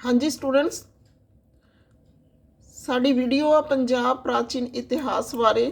ਹਾਂਜੀ ਸਟੂਡੈਂਟਸ ਸਾਡੀ ਵੀਡੀਓ ਆ ਪੰਜਾਬ ਪ੍ਰਾਚੀਨ ਇਤਿਹਾਸ ਬਾਰੇ।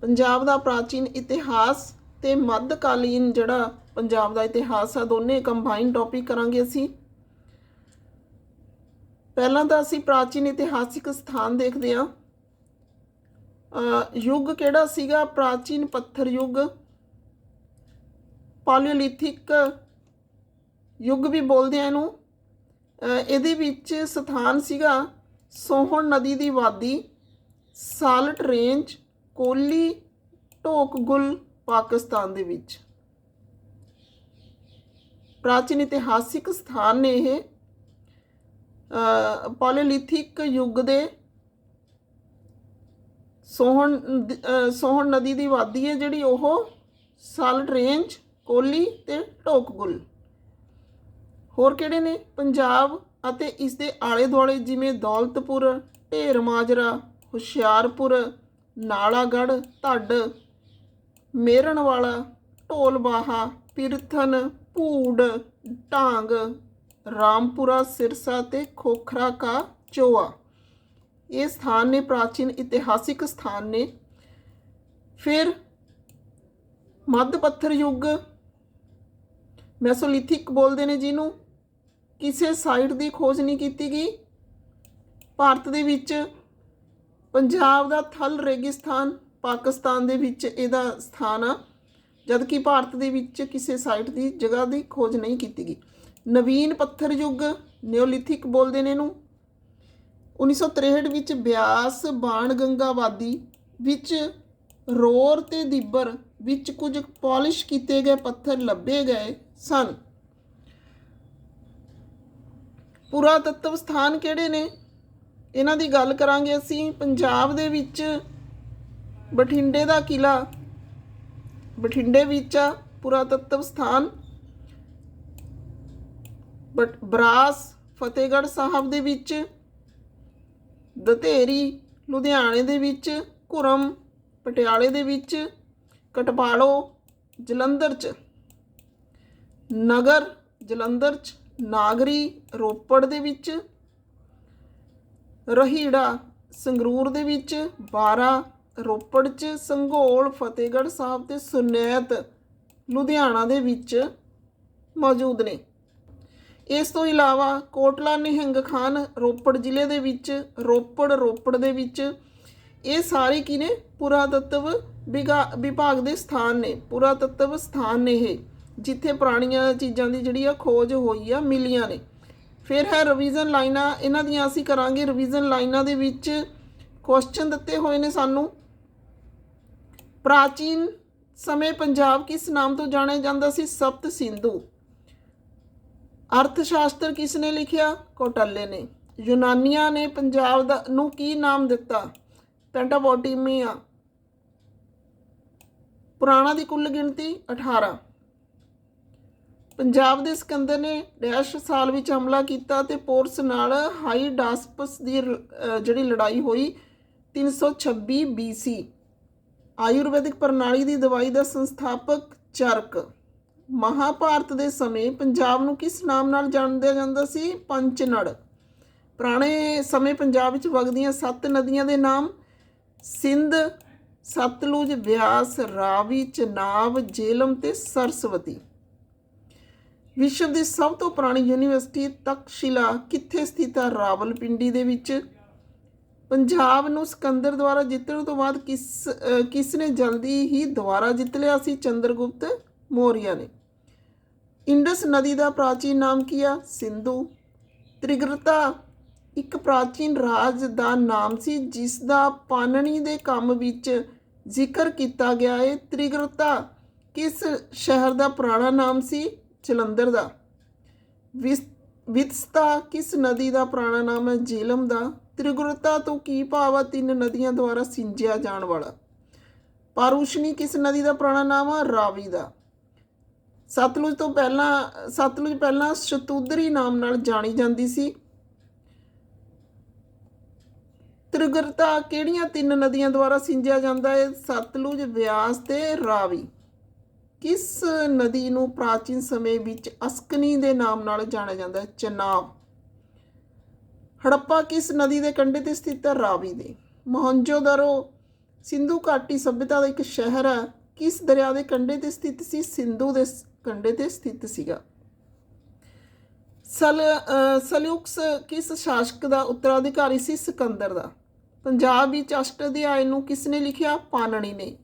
ਪੰਜਾਬ ਦਾ ਪ੍ਰਾਚੀਨ ਇਤਿਹਾਸ ਤੇ ਮੱਧਕਾਲੀਨ ਜਿਹੜਾ ਪੰਜਾਬ ਦਾ ਇਤਿਹਾਸ ਆ, ਦੋਨੇ ਕੰਬਾਈਨ ਟੌਪਿਕ ਕਰਾਂਗੇ ਅਸੀਂ। ਪਹਿਲਾਂ ਤਾਂ ਅਸੀਂ ਪ੍ਰਾਚੀਨ ਇਤਿਹਾਸਿਕ ਸਥਾਨ ਦੇਖਦੇ ਹਾਂ। ਯੁੱਗ ਕਿਹੜਾ ਸੀਗਾ? ਪ੍ਰਾਚੀਨ ਪੱਥਰ ਯੁੱਗ। ਪਾਲੀਓਲਿਥਿਕ ਯੁੱਗ ਵੀ ਬੋਲਦੇ ਆ ਇਹਨੂੰ। ਇਹਦੇ ਵਿੱਚ ਸਥਾਨ ਸੀਗਾ ਸੋਹਣ ਨਦੀ ਦੀ ਵਾਦੀ, ਸਾਲਟ ਰੇਂਜ, ਕੋਲੀ, ਢੋਕਗੁਲ, ਪਾਕਿਸਤਾਨ ਦੇ ਵਿੱਚ। ਪ੍ਰਾਚੀਨ ਇਤਿਹਾਸਿਕ ਸਥਾਨ ਨੇ ਇਹ। ਪਾਲੀਓਲਿਥਿਕ ਯੁੱਗ ਦੇ ਸੋਹਣ ਸੋਹਣ ਨਦੀ ਦੀ ਵਾਦੀ ਹੈ ਜਿਹੜੀ ਉਹ ਸਾਲਟ ਰੇਂਜ, ਕੋਲੀ ਤੇ ਢੋਕਗੁਲ। ਹੋਰ ਕਿਹੜੇ ਨੇ? ਪੰਜਾਬ ਅਤੇ ਇਸ ਦੇ ਆਲੇ ਦੁਆਲੇ ਜਿਵੇਂ ਦੌਲਤਪੁਰ, ਢੇਰ ਮਾਜਰਾ, ਹੁਸ਼ਿਆਰਪੁਰ, ਨਾਲਾਗੜ੍ਹ, ਧੱਡ, ਮੇਰਣਵਾਲਾ, ਢੋਲਬਾਹਾ, ਪਿਰਥਨ, ਭੂੜ, ਢਾਂਗ, ਰਾਮਪੁਰਾ, ਸਿਰਸਾ ਤੇ ਖੋਖਰਾ ਕਾ ਚੋਆ। ਇਹ ਸਥਾਨ ਨੇ, ਪ੍ਰਾਚੀਨ ਇਤਿਹਾਸਿਕ ਸਥਾਨ ਨੇ। ਫਿਰ ਮੱਧ ਪੱਥਰ ਯੁੱਗ ਮੈਸੋਲਿਥਿਕ ਬੋਲਦੇ ਨੇ ਜਿਹਨੂੰ। ਕਿਸੇ ਸਾਈਟ ਦੀ ਖੋਜ ਨਹੀਂ ਕੀਤੀ ਗਈ। ਭਾਰਤ ਦੇ ਵਿੱਚ ਪੰਜਾਬ ਦਾ ਥਲ ਰੇਗਿਸਤਾਨ, ਪਾਕਿਸਤਾਨ ਦੇ ਵਿੱਚ ਇਹਦਾ ਸਥਾਨ ਆ। ਜਦਕਿ ਭਾਰਤ ਦੇ ਵਿੱਚ ਕਿਸੇ ਸਾਈਟ ਦੀ ਜਗ੍ਹਾ ਦੀ ਖੋਜ ਨਹੀਂ ਕੀਤੀ ਗਈ। ਨਵੀਨ ਪੱਥਰ ਯੁੱਗ ਨਿਓਲਿਥਿਕ ਬੋਲਦੇ ਨੇ ਇਹਨੂੰ। 1963 ਵਿੱਚ ਬਿਆਸ ਬਾਣ ਗੰਗਾ ਵਾਦੀ ਵਿੱਚ ਰੋਰ ਤੇ ਦਿੱਬਰ ਵਿੱਚ ਕੁਝ ਪਾਲਿਸ਼ ਕੀਤੇ ਗਏ ਪੱਥਰ ਲੱਭੇ ਗਏ। ਸਨ। ਪੁਰਾਤੱਤਵ ਸਥਾਨ ਕਿਹੜੇ ਨੇ? ਇਹਨਾਂ ਦੀ ਗੱਲ ਕਰਾਂਗੇ ਅਸੀਂ। ਪੰਜਾਬ ਦੇ ਵਿੱਚ ਬਠਿੰਡੇ ਦਾ ਕਿਲਾ ਬਠਿੰਡੇ ਵਿੱਚ ਆ ਪੁਰਾਤੱਤਵ ਸਥਾਨ। ਬਟ ਬਰਾਸ ਫਤਿਹਗੜ੍ਹ ਸਾਹਿਬ ਦੇ ਵਿੱਚ, ਦਤੇਰੀ ਲੁਧਿਆਣੇ ਦੇ ਵਿੱਚ, ਘੁਰਮ ਪਟਿਆਲੇ ਦੇ ਵਿੱਚ ਕਟਪਾੜੋ ਜਲੰਧਰ ਚ। ਨਗਰ ਜਲੰਧਰ ਚ ਨਾਗਰੀ ਰੋਪੜ ਦੇ ਵਿੱਚ, ਰਹੀੜਾ ਸੰਗਰੂਰ ਦੇ ਵਿੱਚ 12 ਰੋਪੜ ਚ ਸੰਘੋਲ ਫਤਿਹਗੜ੍ਹ ਸਾਹਿਬ ਤੇ ਸੁਨੈਤ ਲੁਧਿਆਣਾ ਦੇ ਵਿੱਚ ਮੌਜੂਦ ਨੇ। ਇਸ ਤੋਂ ਇਲਾਵਾ ਕੋਟਲਾ ਨਿਹੰਗ ਖਾਨ ਰੋਪੜ ਜ਼ਿਲ੍ਹੇ ਦੇ ਵਿੱਚ, ਰੋਪੜ ਰੋਪੜ ਦੇ ਵਿੱਚ, ਇਹ ਸਾਰੇ ਕੀ ਨੇ ਪੁਰਾਤੱਤਵ ਵਿਗਾ- ਵਿਭਾਗ ਦੇ ਸਥਾਨ ਨੇ। ਪੁਰਾਤੱਤਵ ਸਥਾਨ ਨੇ ਇਹ। ਜਿੱਥੇ ਪੁਰਾਣੀਆਂ ਚੀਜ਼ਾਂ ਦੀ ਜਿਹੜੀ ਆ ਖੋਜ ਹੋਈ ਆ, ਮਿਲੀਆਂ ਨੇ। ਫਿਰ ਹੈ ਰਿਵੀਜ਼ਨ ਲਾਈਨਾਂ, ਇਹਨਾਂ ਦੀਆਂ ਅਸੀਂ ਕਰਾਂਗੇ ਰਿਵੀਜ਼ਨ ਲਾਈਨਾਂ ਦੇ ਵਿੱਚ ਕੁਐਸਚਨ ਦਿੱਤੇ ਹੋਏ ਨੇ ਸਾਨੂੰ। ਪ੍ਰਾਚੀਨ ਸਮੇਂ ਪੰਜਾਬ ਕਿਸ ਨਾਮ ਤੋਂ ਜਾਣਿਆ ਜਾਂਦਾ ਸੀ? ਸਪਤ ਸਿੰਧੂ। ਅਰਥ ਸ਼ਾਸਤਰ ਕਿਸ ਨੇ ਲਿਖਿਆ? ਕੋਟੱਲੇ ਨੇ। ਯੂਨਾਨੀਆਂ ਨੇ ਪੰਜਾਬ ਦਾ ਨੂੰ ਕੀ ਨਾਮ ਦਿੱਤਾ? ਪੈਂਟਾਪੋਟੀਮੀਆ ਪੁਰਾਣਾ ਦੀ ਕੁੱਲ ਗਿਣਤੀ 18 ਪੰਜਾਬ ਦੇ ਸਿਕੰਦਰ ਨੇ ਡੈਸ਼ ਸਾਲ ਵਿੱਚ ਹਮਲਾ ਕੀਤਾ ਤੇ ਪੋਰਸ ਨਾਲ ਹਾਈ ਡਾਸਪਸ ਦੀ ਰ- ਜਿਹੜੀ ਲੜਾਈ ਹੋਈ 326 BC ਆਯੁਰਵੈਦਿਕ ਪ੍ਰਣਾਲੀ ਦੀ ਦਵਾਈ ਦਾ ਸੰਸਥਾਪਕ ਚਰਕ। ਮਹਾਭਾਰਤ ਦੇ ਸਮੇਂ ਪੰਜਾਬ ਨੂੰ ਕਿਸ ਨਾਮ ਨਾਲ ਜਾਣਿਆ ਜਾਂਦਾ ਸੀ? ਪੰਚਨੜ। ਪੁਰਾਣੇ ਸਮੇਂ ਪੰਜਾਬ ਵਿੱਚ ਵਗਦੀਆਂ ਸੱਤ ਨਦੀਆਂ ਦੇ ਨਾਮ ਸਿੰਧ, ਸਤਲੁਜ, ਬਿਆਸ, ਰਾਵੀ, ਚਨਾਬ, ਜੇਲਮ ਤੇ ਸਰਸਵਤੀ। ਵਿਸ਼ਵ ਦੀ ਸਭ ਤੋਂ ਪੁਰਾਣੀ ਯੂਨੀਵਰਸਿਟੀ ਤਕਸ਼ਿਲਾ ਕਿੱਥੇ ਸਥਿਤ ਹੈ ਰਾਵਲਪਿੰਡੀ ਦੇ ਵਿੱਚ। ਪੰਜਾਬ ਨੂੰ ਸਿਕੰਦਰ ਦੁਆਰਾ ਜਿੱਤਣ ਤੋਂ ਬਾਅਦ ਕਿਸ ਕਿਸ ਨੇ ਜਲਦੀ ਹੀ ਦੁਬਾਰਾ ਜਿੱਤ ਲਿਆ ਸੀ? ਚੰਦਰਗੁਪਤ ਮੌਰੀਆ ਨੇ। ਇੰਡਸ ਨਦੀ ਦਾ ਪ੍ਰਾਚੀਨ ਨਾਮ ਕੀ ਆ? ਸਿੰਧੂ। ਤ੍ਰਿਗਰਤਾ ਇੱਕ ਪ੍ਰਾਚੀਨ ਰਾਜ ਦਾ ਨਾਮ ਸੀ, ਜਿਸ ਦਾ ਪਾਨਣੀ ਦੇ ਕੰਮ ਵਿੱਚ ਜ਼ਿਕਰ ਕੀਤਾ ਗਿਆ ਹੈ ਤ੍ਰਿਗਰਤਾ ਕਿਸ ਸ਼ਹਿਰ ਦਾ ਪੁਰਾਣਾ ਨਾਮ ਸੀ? ਜਲੰਧਰ ਦਾ। ਵਿਸ- ਵਿਤਸਤਾ ਕਿਸ ਨਦੀ ਦਾ ਪੁਰਾਣਾ ਨਾਮ ਹੈ? ਜੇਲਮ ਦਾ। ਤ੍ਰਿਗੁਰਤਾ ਤੋਂ ਕੀ ਭਾਵ ਆ? ਤਿੰਨ ਨਦੀਆਂ ਦੁਆਰਾ ਸਿੰਜਿਆ ਜਾਣ ਵਾਲਾ। ਪਾਰੂਸ਼ਨੀ ਕਿਸ ਨਦੀ ਦਾ ਪੁਰਾਣਾ ਨਾਮ ਆ? ਰਾਵੀ ਦਾ। ਸਤਲੁਜ ਤੋਂ ਪਹਿਲਾਂ, ਸਤਲੁਜ ਪਹਿਲਾਂ ਸ਼ਤੂਦਰੀ ਨਾਮ ਨਾਲ ਜਾਣੀ ਜਾਂਦੀ ਸੀ। ਤ੍ਰਿਗਰਤਾ ਕਿਹੜੀਆਂ ਤਿੰਨ ਨਦੀਆਂ ਦੁਆਰਾ ਸਿੰਜਿਆ ਜਾਂਦਾ ਹੈ? ਸਤਲੁਜ ਵਿਆਸ ਤੇ ਰਾਵੀ। ਕਿਸ ਨਦੀ ਨੂੰ ਪ੍ਰਾਚੀਨ ਸਮੇਂ ਵਿੱਚ ਅਸਕਨੀ ਦੇ ਨਾਮ ਨਾਲ ਜਾਣਿਆ ਜਾਂਦਾ ਹੈ? ਚਨਾਬ। ਹੜੱਪਾ ਕਿਸ ਨਦੀ ਦੇ ਕੰਢੇ ਤੇ ਸਥਿਤ ਹੈ? ਰਾਵੀ ਦੇ। ਮੋਹਨਜੋਦੜੋ ਸਿੰਧੂ ਘਾਟੀ ਸਭਿਅਤਾ ਦਾ ਇੱਕ ਸ਼ਹਿਰ ਹੈ। ਕਿਸ ਦਰਿਆ ਦੇ ਕੰਢੇ ਤੇ ਸਥਿਤ ਸੀ? ਸਿੰਧੂ ਦੇ ਕੰਢੇ ਤੇ ਸਥਿਤ ਸੀਗਾ। ਸਲ ਸਲਯੁਕਸ ਕਿਸ ਸ਼ਾਸਕ ਦਾ ਉੱਤਰਾਧਿਕਾਰੀ ਸੀ? ਸਿਕੰਦਰ ਦਾ। ਪੰਜਾਬ ਵਿੱਚ ਅਸ਼ਟ ਅਧਿਆਇ ਨੂੰ ਕਿਸ ਨੇ ਲਿਖਿਆ? ਪਾਨਣੀ ਨੇ।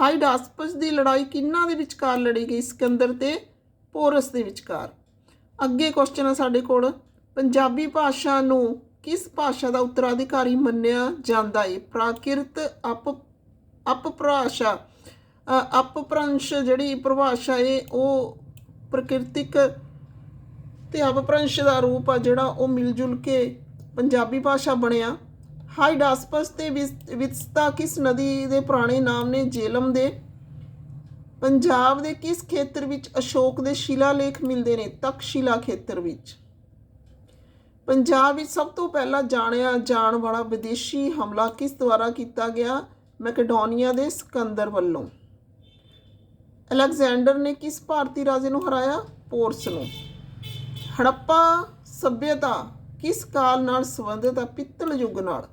ਹਾਈਡਾਸਪਸ ਦੀ ਲੜਾਈ ਕਿਹਨਾਂ ਦੇ ਵਿਚਕਾਰ ਲੜੀ ਗਈ? ਸਿਕੰਦਰ ਤੇ ਪੋਰਸ ਦੇ ਵਿਚਕਾਰ। ਅੱਗੇ ਕੁਐਸਚਨ ਆ ਸਾਡੇ ਕੋਲ। ਪੰਜਾਬੀ ਭਾਸ਼ਾ ਨੂੰ ਕਿਸ ਭਾਸ਼ਾ ਦਾ ਉੱਤਰਾਧਿਕਾਰੀ ਮੰਨਿਆ ਜਾਂਦਾ ਹੈ ਪ੍ਰਾਕਿਰਤ ਅਪ ਅਪਭਾਸ਼ਾ ਅ, ਅਪਭ੍ਰੰਸ਼ ਜਿਹੜੀ ਪਰਿਭਾਸ਼ਾ ਏ ਉਹ ਪ੍ਰਕਿਰਤਿਕ ਤੇ ਅਪਭ੍ਰੰਸ਼ ਦਾ ਰੂਪ ਆ ਜਿਹੜਾ ਉਹ ਮਿਲ ਜੁਲ ਕੇ ਪੰਜਾਬੀ ਭਾਸ਼ਾ ਬਣਿਆ। ਹਾਈਡਾਸਪਸ ਤੇ ਵਿਸ- ਵਿਤਸਤਾ ਕਿਸ ਨਦੀ ਦੇ ਪੁਰਾਣੇ ਨਾਮ ਨੇ ਜੇਲਮ ਦੇ? ਪੰਜਾਬ ਦੇ ਕਿਸ ਖੇਤਰ ਵਿੱਚ ਅਸ਼ੋਕ ਦੇ ਸ਼ਿਲਾਲੇਖ ਮਿਲਦੇ ਨੇ? ਤਕਸ਼ਿਲਾ ਖੇਤਰ ਵਿੱਚ। ਪੰਜਾਬ ਵਿੱਚ ਸਭ ਤੋਂ ਪਹਿਲਾਂ ਜਾਣਿਆ ਜਾਣ ਵਾਲਾ ਵਿਦੇਸ਼ੀ ਹਮਲਾ ਕਿਸ ਦੁਆਰਾ ਕੀਤਾ ਗਿਆ? ਮੈਕਡੋਨੀਆ ਦੇ ਸਿਕੰਦਰ ਵੱਲੋਂ। ਅਲੈਗਜ਼ੈਂਡਰ ਨੇ ਕਿਸ ਭਾਰਤੀ ਰਾਜੇ ਨੂੰ ਹਰਾਇਆ? ਪੋਰਸ ਨੂੰ। ਹੜੱਪਾ ਸਭਿਅਤਾ ਕਿਸ ਕਾਲ ਨਾਲ ਸੰਬੰਧਿਤ ਹੈ? ਪਿੱਤਲ ਯੁੱਗ ਨਾਲ।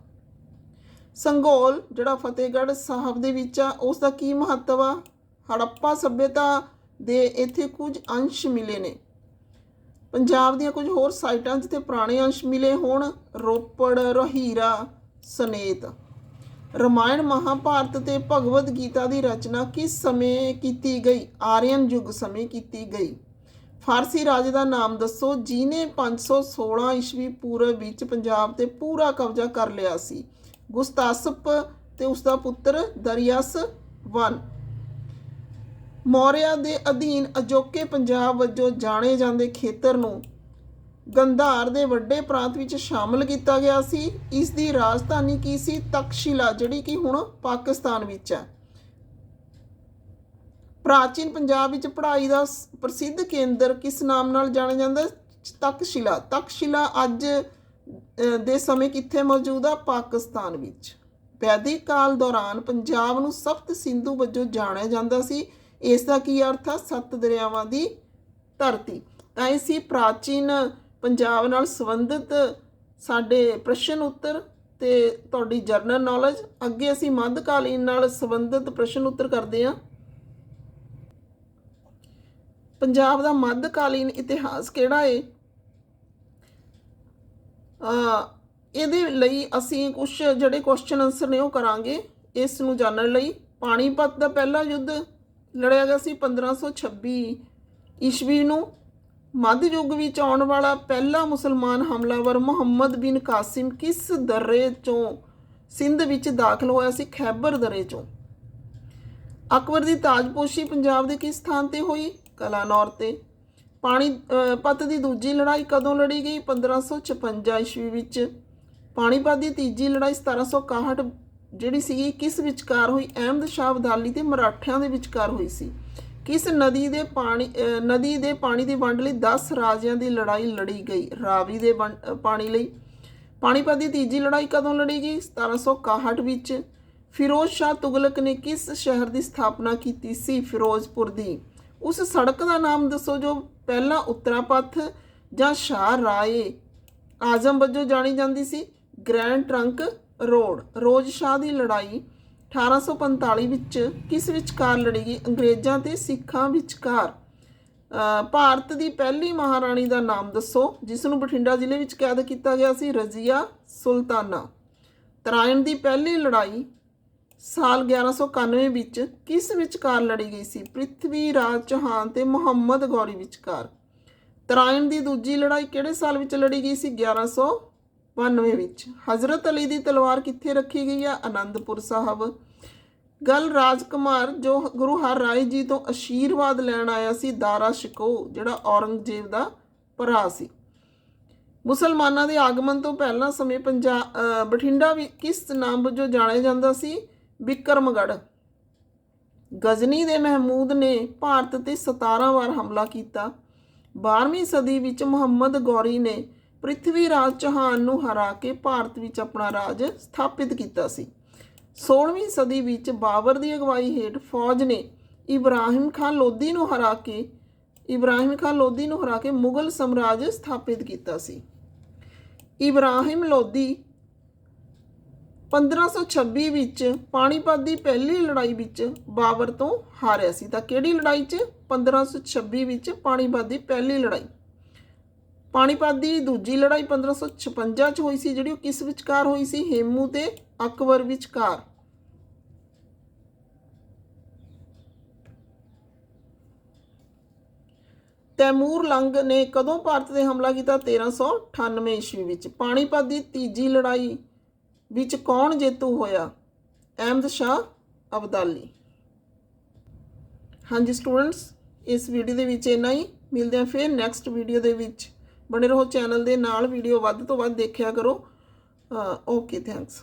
ਸੰਗੋਲ, ਜਿਹੜਾ ਫਤਿਹਗੜ੍ਹ ਸਾਹਿਬ ਦੇ ਵਿੱਚ ਆ, ਉਸ ਦਾ ਕੀ ਮਹੱਤਵ ਆ? ਹੜੱਪਾ ਸਭਿਅਤਾ ਦੇ ਇੱਥੇ ਕੁਝ ਅੰਸ਼ ਮਿਲੇ ਨੇ। ਪੰਜਾਬ ਦੀਆਂ ਕੁਝ ਹੋਰ ਸਾਈਟਾਂ ਜਿੱਥੇ ਪੁਰਾਣੇ ਅੰਸ਼ ਮਿਲੇ ਹੋਣ, ਰੋਪੜ, ਰੋਹੀਰਾ ਸਨੇਤ ਰਮਾਇਣ ਮਹਾਭਾਰਤ ਤੇ ਭਗਵਦ ਗੀਤਾ ਦੀ ਰਚਨਾ ਕਿਸ ਸਮੇਂ ਕੀਤੀ ਗਈ? ਆਰੀਅਨ ਯੁੱਗ ਸਮੇਂ ਕੀਤੀ ਗਈ। ਫਾਰਸੀ ਰਾਜੇ ਦਾ ਨਾਮ ਦੱਸੋ, ਜਿਨੇ 516 ਈਸਵੀ ਪੂਰਬ ਵਿੱਚ ਪੰਜਾਬ ਤੇ ਪੂਰਾ ਕਬਜ਼ਾ ਕਰ ਲਿਆ ਸੀ। ਗੁਸਤਾਸਪ ਤੇ ਉਸ ਦਾ ਪੁੱਤਰ ਦਰਿਆਸ 1 ਮੌਰਿਆ ਦੇ ਅਧੀਨ ਅਜੋਕੇ ਪੰਜਾਬ ਵਜੋਂ ਜਾਣੇ ਜਾਂਦੇ ਖੇਤਰ ਨੂੰ ਗੰਧਾਰ ਦੇ ਵੱਡੇ ਪ੍ਰਾਂਤ ਵਿੱਚ ਸ਼ਾਮਲ ਕੀਤਾ ਗਿਆ ਸੀ। ਇਸ ਦੀ ਰਾਜਧਾਨੀ ਕੀ ਸੀ? ਤਕਸ਼ਿਲਾ, ਜਿਹੜੀ ਕਿ ਹੁਣ ਪਾਕਿਸਤਾਨ ਵਿੱਚ ਹੈ। ਪ੍ਰਾਚੀਨ ਪੰਜਾਬ ਵਿੱਚ ਪੜ੍ਹਾਈ ਦਾ ਪ੍ਰਸਿੱਧ ਕੇਂਦਰ ਕਿਸ ਨਾਮ ਨਾਲ ਜਾਣਿਆ ਜਾਂਦਾ? ਤਕਸ਼ਿਲਾ। ਤਕਸ਼ਿਲਾ ਅੱਜ ਦੇ ਸਮੇਂ ਕਿੱਥੇ ਮੌਜੂਦ ਆ? ਪਾਕਿਸਤਾਨ ਵਿੱਚ। ਵੈਦਿਕ ਕਾਲ ਦੌਰਾਨ ਪੰਜਾਬ ਨੂੰ ਸਪਤ ਸਿੰਧੂ ਵਜੋਂ ਜਾਣਿਆ ਜਾਂਦਾ ਸੀ। ਇਸ ਦਾ ਕੀ ਅਰਥ ਆ? ਸੱਤ ਦਰਿਆਵਾਂ ਦੀ ਧਰਤੀ। ਤਾਂ ਇਹ ਸੀ ਪ੍ਰਾਚੀਨ ਪੰਜਾਬ ਨਾਲ ਸੰਬੰਧਿਤ ਸਾਡੇ ਪ੍ਰਸ਼ਨ ਉੱਤਰ ਤੇ ਤੁਹਾਡੀ ਜਰਨਲ ਨੌਲੇਜ ਅੱਗੇ ਅਸੀਂ ਮੱਧਕਾਲੀਨ ਨਾਲ ਸੰਬੰਧਿਤ ਪ੍ਰਸ਼ਨ ਉੱਤਰ ਕਰਦੇ ਹਾਂ। ਪੰਜਾਬ ਦਾ ਮੱਧਕਾਲੀਨ ਇਤਿਹਾਸ ਕਿਹੜਾ ਹੈ ਇਹਦੇ ਲਈ ਅਸੀਂ ਕੁਝ ਜਿਹੜੇ ਕੁਐਸਚਨ ਆਨਸਰ ਨੇ ਉਹ ਕਰਾਂਗੇ। ਇਸ ਨੂੰ ਜਾਣਨ ਲਈ ਪਾਣੀਪਤ ਦਾ ਪਹਿਲਾ ਯੁੱਧ ਲੜਿਆ ਗਿਆ ਸੀ 1526 ਈਸਵੀ ਨੂੰ। ਮੱਧ ਯੁੱਗ ਵਿੱਚ ਆਉਣ ਵਾਲਾ ਪਹਿਲਾ ਮੁਸਲਮਾਨ ਹਮਲਾਵਰ ਮੁਹੰਮਦ ਬਿਨ ਕਾਸਿਮ ਕਿਸ ਦਰੇ ਚੋਂ ਸਿੰਧ ਵਿੱਚ ਦਾਖਲ ਹੋਇਆ ਸੀ? ਖੈਬਰ ਦਰੇ ਚੋਂ। ਅਕਬਰ ਦੀ ਤਾਜਪੋਸ਼ੀ ਪੰਜਾਬ ਦੇ ਕਿਸ ਸਥਾਨ ਤੇ ਹੋਈ? ਕਲਾਨੌਰ ਤੇ। ਪਾਣੀ ਪਤ ਦੀ ਦੂਜੀ ਲੜਾਈ ਕਦੋਂ ਲੜੀ ਗਈ? 1556 ਈਸਵੀ ਵਿੱਚ। ਪਾਣੀਪਤ ਦੀ ਤੀਜੀ ਲੜਾਈ 1761 ਜਿਹੜੀ ਸੀਗੀ, ਕਿਸ ਵਿਚਕਾਰ ਹੋਈ? ਅਹਿਮਦ ਸ਼ਾਹ ਅਬਦਾਲੀ ਤੇ ਮਰਾਠਿਆਂ ਦੇ ਵਿਚਕਾਰ ਹੋਈ ਸੀ। ਕਿਸ ਨਦੀ ਦੇ ਪਾਣੀ ਨਦੀ ਦੇ ਪਾਣੀ ਦੀ ਵੰਡ ਲਈ 10 ਰਾਜਿਆਂ ਦੀ ਲੜਾਈ ਲੜੀ ਗਈ? ਰਾਵੀ ਦੇ ਵੰਡ- ਪਾਣੀ ਲਈ। ਪਾਣੀਪਤ ਦੀ ਤੀਜੀ ਲੜਾਈ ਕਦੋਂ ਲੜੀ ਗਈ? 1761 ਵਿੱਚ। ਫਿਰੋਜ਼ ਸ਼ਾਹ ਤੁਗਲਕ ਨੇ ਕਿਸ ਸ਼ਹਿਰ ਦੀ ਸਥਾਪਨਾ ਕੀਤੀ ਸੀ? ਫਿਰੋਜ਼ਪੁਰ ਦੀ। ਉਸ ਸੜਕ ਦਾ ਨਾਮ ਦੱਸੋ ਜੋ ਪਹਿਲਾਂ ਉੱਤਰਾਪਥ ਜਾਂ ਸ਼ਾਹ ਰਾਏ ਆਜ਼ਮ ਵਜੋਂ ਜਾਣੀ ਜਾਂਦੀ ਸੀ, ਗ੍ਰੈਂਡ ਟਰੰਕ ਰੋਡ। ਰੋਜ਼ ਸ਼ਾਹ ਦੀ ਲੜਾਈ 1845 ਵਿੱਚ ਕਿਸ ਵਿਚਕਾਰ ਲੜੀ ਗਈ? ਅੰਗਰੇਜ਼ਾਂ ਤੇ ਸਿੱਖਾਂ ਵਿਚਕਾਰ। ਭਾਰਤ ਦੀ ਪਹਿਲੀ ਮਹਾਰਾਣੀ ਦਾ ਨਾਮ ਦੱਸੋ, ਜਿਸ ਨੂੰ ਬਠਿੰਡਾ ਜ਼ਿਲ੍ਹੇ ਵਿੱਚ ਕੈਦ ਕੀਤਾ ਗਿਆ ਸੀ, ਰਜ਼ੀਆ ਸੁਲਤਾਨਾ। ਤਰਾਇਣ ਦੀ ਪਹਿਲੀ ਲੜਾਈ ਸਾਲ 1191 ਵਿੱਚ ਕਿਸ ਵਿਚਕਾਰ ਲੜੀ ਗਈ ਸੀ? ਪ੍ਰਿਥਵੀ ਰਾਜ ਚੌਹਾਨ ਤੇ ਮੁਹੰਮਦ ਗੌਰੀ ਵਿਚਕਾਰ। ਤਰਾਇਣ ਦੀ ਦੂਜੀ ਲੜਾਈ ਕਿਹੜੇ ਸਾਲ ਵਿੱਚ ਲੜੀ ਗਈ ਸੀ? 1192 ਵਿੱਚ। ਹਜ਼ਰਤ ਅਲੀ ਦੀ ਤਲਵਾਰ ਕਿੱਥੇ ਰੱਖੀ ਗਈ ਆ? ਆਨੰਦਪੁਰ ਸਾਹਿਬ। ਗੱਲ ਰਾਜਕੁਮਾਰ, ਜੋ ਗੁਰੂ ਹਰ ਰਾਏ ਜੀ ਤੋਂ ਅਸ਼ੀਰਵਾਦ ਲੈਣ ਆਇਆ ਸੀ, ਦਾਰਾ ਸ਼ਿਕੋ, ਜਿਹੜਾ ਔਰੰਗਜ਼ੇਬ ਦਾ ਭਰਾ ਸੀ। ਮੁਸਲਮਾਨਾਂ ਦੇ ਆਗਮਨ ਤੋਂ ਪਹਿਲਾਂ ਸਮੇਂ ਪੰਜਾਬ ਬਠਿੰਡਾ ਵੀ ਕਿਸ ਨਾਮ ਵਜੋਂ ਜਾਣਿਆ ਜਾਂਦਾ ਸੀ? ਬਿਕਰਮਗੜ੍ਹ ਗਜ਼ਨੀ ਦੇ ਮਹਿਮੂਦ ਨੇ ਭਾਰਤ ਤੇ 17 ਵਾਰ ਹਮਲਾ ਕੀਤਾ। 12ਵੀਂ ਸਦੀ ਵਿੱਚ ਮੁਹੰਮਦ ਗੌਰੀ ਨੇ ਪ੍ਰਿਥਵੀ ਰਾਜ ਚੌਹਾਨ ਨੂੰ ਹਰਾ ਕੇ ਭਾਰਤ ਵਿੱਚ ਆਪਣਾ ਰਾਜ ਸਥਾਪਿਤ ਕੀਤਾ ਸੀ। 16ਵੀਂ ਸਦੀ ਵਿੱਚ ਬਾਬਰ ਦੀ ਅਗਵਾਈ ਹੇਠ ਫੌਜ ਨੇ ਇਬਰਾਹਿਮ ਖਾਨ ਲੋਧੀ ਨੂੰ ਹਰਾ ਕੇ, ਇਬਰਾਹਿਮ ਖਾਨ ਲੋਧੀ ਨੂੰ ਹਰਾ ਕੇ ਮੁਗਲ ਸਾਮਰਾਜ ਸਥਾਪਿਤ ਕੀਤਾ ਸੀ। ਇਬਰਾਹਿਮ ਲੋਧੀ 1526 ਵਿੱਚ ਪਾਣੀਪਤ ਦੀ ਪਹਿਲੀ ਲੜਾਈ ਵਿੱਚ ਬਾਬਰ ਤੋਂ ਹਾਰਿਆ ਸੀ। ਤਾਂ ਕਿਹੜੀ ਲੜਾਈ 'ਚ? 1526 ਵਿੱਚ ਪਾਣੀਪਤ ਦੀ ਪਹਿਲੀ ਲੜਾਈ। ਪਾਣੀਪਤ ਦੀ ਦੂਜੀ ਲੜਾਈ 1556 'ਚ ਹੋਈ ਸੀ, ਜਿਹੜੀ ਉਹ ਕਿਸ ਵਿਚਕਾਰ ਹੋਈ ਸੀ? ਹੇਮੂ ਤੇ ਅਕਬਰ ਵਿਚਕਾਰ। ਤੈਮੂਰ ਲੰਗ ਨੇ ਕਦੋਂ ਭਾਰਤ ਤੇ ਹਮਲਾ ਕੀਤਾ? 1398 ਈਸਵੀ ਵਿੱਚ। ਪਾਣੀਪਤ ਦੀ ਤੀਜੀ ਲੜਾਈ ਵਿੱਚ ਕੌਣ ਜੇਤੂ ਹੋਇਆ? ਅਹਿਮਦ ਸ਼ਾਹ ਅਬਦਾਲੀ। ਹਾਂਜੀ ਸਟੂਡੈਂਟਸ ਇਸ ਵੀਡੀਓ ਦੇ ਵਿੱਚ ਇੰਨਾ ਹੀ। ਮਿਲਦੇ ਹਾਂ ਫਿਰ ਨੈਕਸਟ ਵੀਡੀਓ ਦੇ ਵਿੱਚ। ਬਣੇ ਰਹੋ ਚੈਨਲ ਦੇ ਨਾਲ ਵੀਡੀਓ ਵੱਧ ਤੋਂ ਵੱਧ ਦੇਖਿਆ ਕਰੋ। Okay thanks